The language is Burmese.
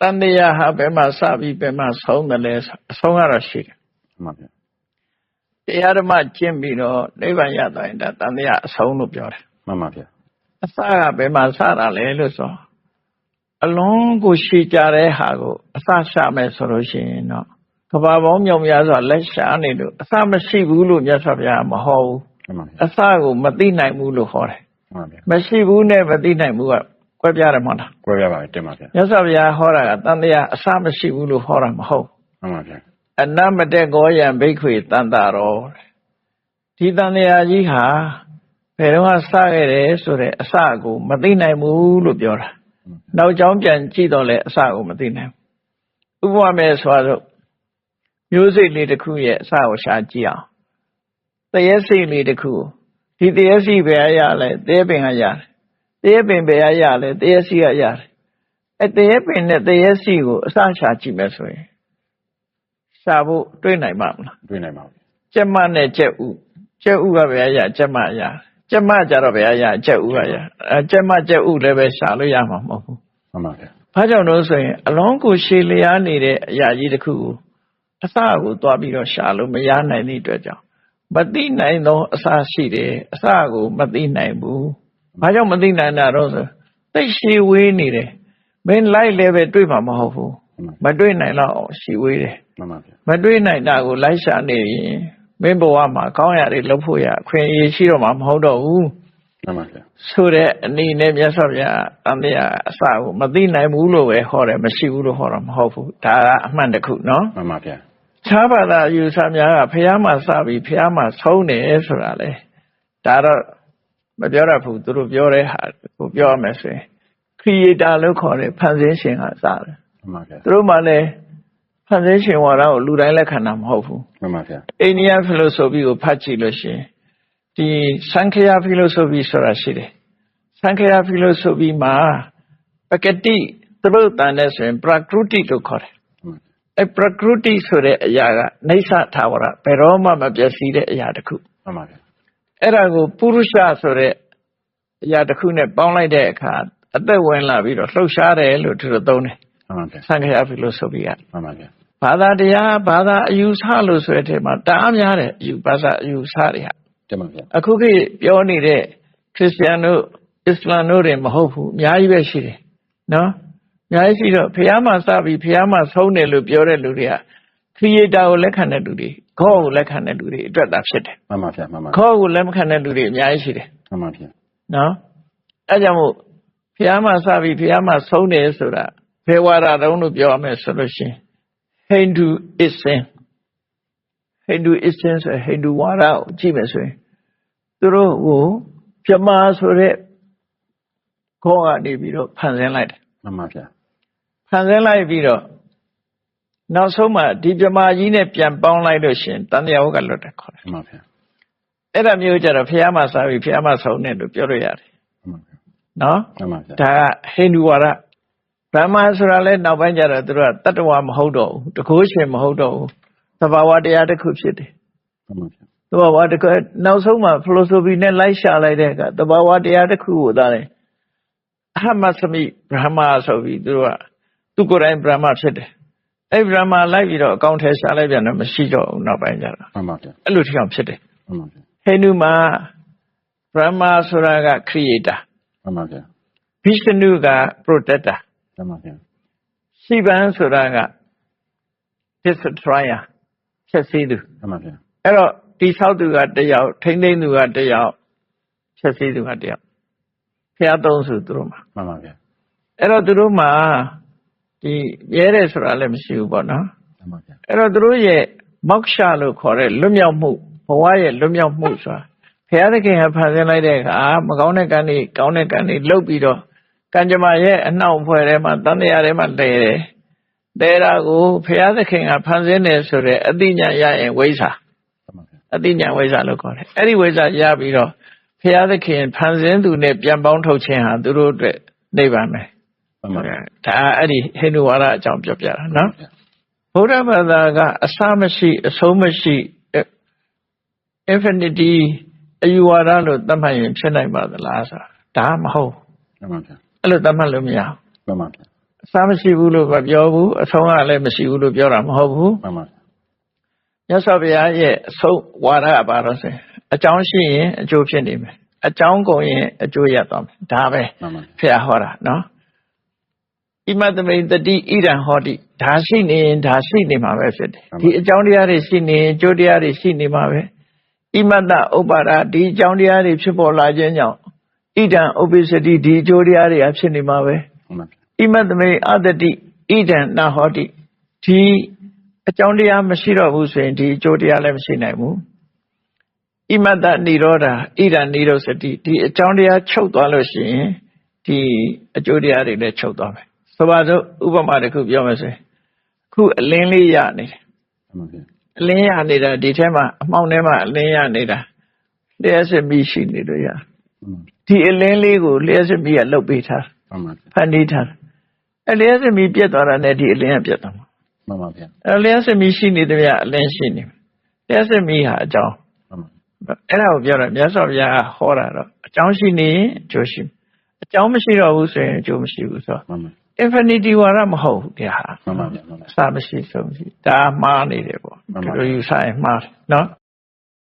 တန်တရားဟာဘယ်မှာစပြီးဘယ်မှာဆုံးတယ်လဲဆိုအဆုံးကတော့ရှိတယ်မှန်ပါဗျာတရားဓမ္မကျင့်ပြီးတော့နိဗ္ဗာန်ရသွားရင်ဒါတန်တရားအဆုံးလို့ပြောတယ်မှန်ပါဗျာအစကဘယ်မှာစတာလဲလို့ဆိုအလုံးကိုရှည်ကြတဲ့ဟာကိုအစရှာမယ်ဆိုလို့ရှိရင်တော့ကဘာပေါင်းမြောင်များစွာလက်ရှာနေလို့အစမရှိဘူးလို့မြတ်စွာဘုရားမဟောဘူးမှန်ပါဗျာအစကိုမသိနိုင်ဘူးလို့ဟောတယ်မှန်ပါဗျာမရှိဘူးနဲ့မသိနိုင်ဘူးက ကွဲပြားတယ်မဟုတ်လားကွဲပြားပါတင်ပါဗျာမြတ်စွာဘုရားဟောတာကတန်တရားအစမရှိဘူးလို့ဟောတာမဟုတ်မှန်ပါဗျာအနမတက်ကောယံဘိက္ခွေတန်တာရောတဲ့ဒီတန်တရားကြီးဟာဘယ်တော့မှစခဲ့တယ်ဆိုတဲ့အစကိုမသိနိုင်ဘူးလို့ပြောတာနောက်ကြောင်းပြန်ကြည့်တော့လေအစကိုမသိနိုင်ဘူးဥပမာမဲ့ဆိုတော့မျိုးစိတ်လေးတစ်ခုရဲ့အစကိုရှာကြည့်အောင်တရေစိတ်လေးတစ်ခုဒီတရေစိတ်ပဲရလဲတရေပင်ကရတယ် တရေပင်ပဲရလဲတရေစိကရတယ်အဲတရေပင်နဲ့တရေစိကိုအစရှာကြည့်မယ်ဆိုရင်ရှာဖို့တွေးနိုင်ပါမလားတွေ့နိုင်ပါဘူးကျက်မနဲ့ကျက်ဥကျက်ဥကဘယ်အရာကျက်မအရာကျက်မကြတော့ဘယ်အရာကျက်ဥကရအဲကျက်မကျက်ဥလည်းပဲရှာလို့ရမှာမဟုတ်ဘူးမှန်ပါဗျာဘာကြောင့်လို့ဆိုရင်အလုံးကိုရှည်လျားနေတဲ့အရာကြီးတစ်ခုကိုအစကိုသွားပြီးတော့ရှာလို့မရနိုင်တဲ့အတွက်ကြောင့်မသိနိုင်သောအစရှိတယ်အစကိုမသိနိုင်ဘူး ဘာကြောင့်မသိနိုင်တာတော့ဆိုသိပ်ရှည်ဝေးနေတယ်မင်းလိုက်လည်းပဲတွေးမှာမဟုတ်ဘူးမတွေးနိုင်တော့အောင်ရှည်ဝေးတယ်မှန်ပါဗျာမတွေးနိုင်တာကိုလိုက်ရှာနေရင်မင်းဘဝမှာကောင်းရာတွေလုပ်ဖို့ရအခွင့်အရေးရှိတော့မှာမဟုတ်တော့ဘူးမှန်ပါဗျာဆိုတဲ့အနေနဲ့မြတ်စွာဘုရားတန်တရားအစကိုမသိနိုင်ဘူးလို့ပဲဟောတယ်မရှိဘူးလို့ဟောတာမဟုတ်ဘူးဒါကအမှန်တစ်ခုနော်မှန်ပါဗျာခြားဘာသာယူဆများကဘုရားမှာစပြီးဘုရားမှာဆုံးတယ်ဆိုတာလေဒါတော့ မပြောရဘူးသူတို့ပြောတဲ့ဟာကိုပြောရမယ်ဆိုရင် creator လို့ခေါ်တဲ့ဖန်ဆင်းရှင်ကစတယ်မှန်ပါဗျာသူတို့မှလည်းဖန်ဆင်းရှင်ဝါဒကိုလူတိုင်းလက်ခံတာမဟုတ်ဘူးမှန်ပါဗျာအိန္ဒိယ philosophy ကိုဖတ်ကြည့်လို့ရှိရင်ဒီသံခယ philosophy ဆိုတာရှိတယ်သံခယ philosophy မှာပကတိသရုပ်တန်နဲ့ဆိုရင် prakriti လို့ခေါ်တယ်အဲ prakriti ဆိုတဲ့အရာကနေဆထာဝရဘယ်တော့မှမပျက်စီးတဲ့အရာတစ်ခုမှန်ပါဗျာ အဲ့ဒါကိုပုရုရှဆိုတဲ့အရာတစ်ခုနဲ့ပေါင်းလိုက်တဲ့အခါအသက်ဝင်လာပြီးတော့လှုပ်ရှားတယ်လို့သူတို့သုံးတယ်မှန်ပါဗျာသံခယ philosophy ကမှန်ပါဗျာဘာသာတရားဘာသာအယူဆလို့ဆိုတဲ့အထက်မှာတအားများတယ်အယူဘာသာအယူဆတွေဟာတင်ပါဗျာအခုခေတ်ပြောနေတဲ့ခရစ်ယာန်တို့အစ္စလာမ်တို့တွေမဟုတ်ဘူးအများကြီးပဲရှိတယ်နော်အများကြီးရှိတော့ဖះမှာစပြီးဖះမှာဆုံးတယ်လို့ပြောတဲ့လူတွေကခရီအေတာကိုလက်ခံတဲ့လူတွေ ခေါ်ကိုလက်ခံတဲ့လူတွေအတွက်သာဖြစ်တယ်မှန်ပါဗျာမှန်ပါခေါ်ကိုလက်မခံတဲ့လူတွေအများကြီးရှိတယ်မှန်ပါဗျာနော်အဲကြောင့်မို့ဖះမှာစပြီးဖះမှာဆုံးတယ်ဆိုတာဘယ်ဝါဒတုံးလို့ပြောရမယ်ဆိုလို့ရှိရင် Hinduism Hinduism ဆိုရင် Hindu ဝါဒကိုကြည့်မယ်ဆိုရင်သူတို့ကိုပြမဆိုတဲ့ခေါ်ကနေပြီးတော့ဖန်ဆင်းလိုက်တယ်မှန်ပါဗျာဖန်ဆင်းလိုက်ပြီးတော့ နောက်ဆုံးမှဒီပြမကြီးနဲ့ပြန်ပေါင်းလိုက်လို့ရှရင်တန်တရားဝကလွတ်တယ်ခေါ်တယ်မှန်ပါဗျာအဲ့ဒါမျိုးကြတော့ဖះမှာစားပြီးဖះမှာဆုံးတယ်လို့ပြောလို့ရတယ်မှန်ပါဗျာနော်မှန်ပါဗျာဒါကဟိန္ဒူဝါဒဗြဟ္မာဆိုတာလဲနောက်ပိုင်းကျတော့သူတို့ကတတ္တဝါမဟုတ်တော့ဘူးတကိုးရှင်မဟုတ်တော့ဘူးသဘာဝတရားတစ်ခုဖြစ်တယ်မှန်ပါဗျာသဘာဝတစ်ခုနောက်ဆုံးမှာ philosophy နဲ့လိုက်ရှာလိုက်တဲ့အခါသဘာဝတရားတစ်ခုကိုသာတယ်အဟမသမိဗြဟ္မာဆိုပြီးသူတို့ကသူကိုယ်တိုင်ဗြဟ္မာဖြစ်တယ် အဲ့ဗြဟ္မာလိုက်ပြီးတော့အကောင့်ထဲရှာလိုက်ပြန်တော့မရှိတော့ဘူးနောက်ပိုင်းကျတော့မှန်ပါဗျာအဲ့လိုထီအောင်ဖြစ်တယ်မှန်ပါဗျာဟိန္ဒူမှာဗြဟ္မာဆိုတာက creator မှန်ပါဗျာဗိရှနုက protector မှန်ပါဗျာရှိဗန်ဆိုတာက destroyer ဖြည့်ဆည်းသူမှန်ပါဗျာအဲ့တော့တိဆောက်သူကတစ်ယောက်ထိမ့်သိမ့်သူကတစ်ယောက်ဖြည့်ဆည်းသူကတစ်ယောက်ဖျားသုံးစုသူတို့မှာမှန်ပါဗျာအဲ့တော့သူတို့မှာ ဒီရဲတယ်ဆိုတာလည်းမရှိဘူးပေါ့နော်မှန်ပါဗျာအဲ့တော့သူတို့ရဲ့မောက္ခလို့ခေါ်တဲ့လွတ်မြောက်မှုဘဝရဲ့လွတ်မြောက်မှုဆိုတာဘုရားသခင်ကဖန်ဆင်းလိုက်တဲ့အခါမကောင်းတဲ့ကံတွေကောင်းတဲ့ကံတွေလှုပ်ပြီးတော့ကံကြမ္မာရဲ့အနှောင့်အဖွဲထဲမှာတန်တရားထဲမှာလဲတယ်လဲတာကိုဘုရားသခင်ကဖန်ဆင်းတယ်ဆိုတဲ့အသိဉာဏ်ရရင်ဝိဇ္ဇာမှန်ပါဗျာအသိဉာဏ်ဝိဇ္ဇာလို့ခေါ်တယ်အဲ့ဒီဝိဇ္ဇာရပြီးတော့ဘုရားသခင်ဖန်ဆင်းသူနဲ့ပြန်ပေါင်းထုတ်ခြင်းဟာသူတို့အတွက်နိဗ္ဗာန်ပဲ မှန်ပါဗျာဒါအဲ့ဒီဟိန္ဒူဝါဒအကြောင်းပြောပြတာနော်ဗုဒ္ဓဘာသာကအစမရှိအဆုံးမရှိ infinity အယူဝါဒလို့သတ်မှတ်ရင်ဖြစ်နိုင်ပါသလားဆိုတာဒါမဟုတ်မှန်ပါဗျာအဲ့လိုသတ်မှတ်လို့မရဘူးမှန်ပါဗျာအစမရှိဘူးလို့မပြောဘူးအဆုံးကလည်းမရှိဘူးလို့ပြောတာမဟုတ်ဘူးမှန်ပါဗျာမြတ်စွာဘုရားရဲ့အဆုံးဝါဒကပါတော့ဆိုရင်အကြောင်းရှိရင်အကျိုးဖြစ်နေမယ်အကြောင်းကုန်ရင်အကျိုးရသွားမယ်ဒါပဲမှန်ပါဖះဟောတာနော်ဣ မတမိန်တတိဣဒံဟောတိဒါရှိနေရင်ဒါရှိနေမှာပဲဖြစ်တယ်ဒီအကြောင်းတရားတွေရှိနေရင်အကျိုးတရားတွေရှိနေမှာပဲဣမတဥပ္ပါဒဒီအကြောင်းတရားတွေဖြစ်ပေါ်လာခြင်းကြောင့်ဣဒံဥပ္ပစ္စတိဒီအကျိုးတရားတွေကဖြစ်နေမှာပဲမှန်ပါဗျာဣမတမိန်အတ္တတိဣဒံနာဟောတိဒီအကြောင်းတရားမရှိတော့ဘူးဆိုရင်ဒီအကျိုးတရားလည်းမရှိနိုင်ဘူးဣမတ္တនិရောဓဣဒံនិရောဓစတိဒီအကြောင်းတရားချုပ်သွားလို့ရှိရင်ဒီအကျိုးတရားတွေလည်းချုပ်သွားမယ် ဆိုပါစို့ဥပမာတစ်ခုပြောမယ်ဆိုရင်အခုအလင်းလေးရနေတယ်မှန်ပါဗျာအလင်းရနေတာဒီထဲမှာအမှောင်ထဲမှာအလင်းရနေတာလျှက်စစ်မီးရှိနေလို့ရမှန်ပါဒီအလင်းလေးကိုလျှက်စစ်မီးကလှုပ်ပေးထားမှန်ပါဗျာဖန်တီးထားအလျှက်စစ်မီးပြတ်သွားတာနဲ့ဒီအလင်းကပြတ်သွားမှာမှန်ပါဗျာအဲလျှက်စစ်မီးရှိနေတယ်ဗျအလင်းရှိနေလျှက်စစ်မီးဟာအကြောင်းမှန်ပါအဲ့ဒါကိုပြောတာမြတ်စွာဘုရားကဟောတာတော့အကြောင်းရှိနေရင်အကျိုးရှိမယ်အကြောင်းမရှိတော့ဘူးဆိုရင်အကျိုးမရှိဘူးဆိုတော့မှန်ပါ infinity ဝါဒမဟုတ်ဘူးတရားဟာမှန်ပါဗျာမှန်ပါအစမရှိဆုံးရှိဒါမှားနေတယ်ပေါ့မှန်ပါဒီလိုယူဆရင်မှားတယ်နော်